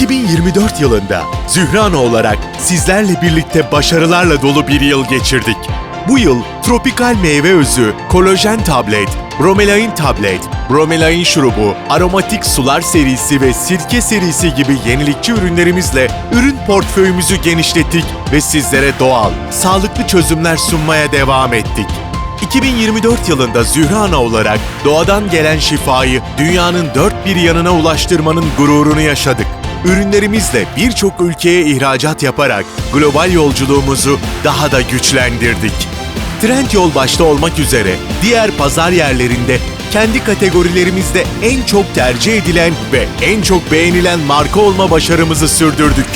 2024 yılında Zührana olarak sizlerle birlikte başarılarla dolu bir yıl geçirdik. Bu yıl tropikal meyve özü, kolajen tablet, bromelain tablet, bromelain şurubu, aromatik sular serisi ve sirke serisi gibi yenilikçi ürünlerimizle ürün portföyümüzü genişlettik ve sizlere doğal, sağlıklı çözümler sunmaya devam ettik. 2024 yılında Zührana olarak doğadan gelen şifayı dünyanın dört bir yanına ulaştırmanın gururunu yaşadık. Ürünlerimizle birçok ülkeye ihracat yaparak global yolculuğumuzu daha da güçlendirdik. Trendyol başta olmak üzere diğer pazar yerlerinde kendi kategorilerimizde en çok tercih edilen ve en çok beğenilen marka olma başarımızı sürdürdük.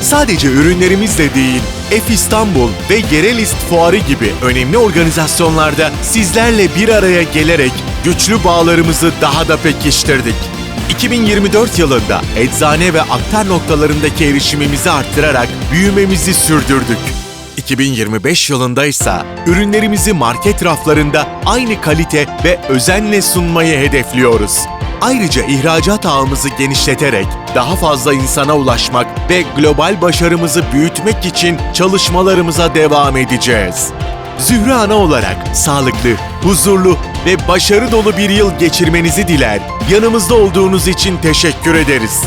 Sadece ürünlerimizle değil, F İstanbul ve Gerelist Fuarı gibi önemli organizasyonlarda sizlerle bir araya gelerek güçlü bağlarımızı daha da pekiştirdik. 2024 yılında eczane ve aktar noktalarındaki erişimimizi arttırarak büyümemizi sürdürdük. 2025 yılında ise ürünlerimizi market raflarında aynı kalite ve özenle sunmayı hedefliyoruz. Ayrıca ihracat ağımızı genişleterek daha fazla insana ulaşmak ve global başarımızı büyütmek için çalışmalarımıza devam edeceğiz. Zühre Ana olarak sağlıklı, huzurlu ve başarı dolu bir yıl geçirmenizi diler. Yanımızda olduğunuz için teşekkür ederiz.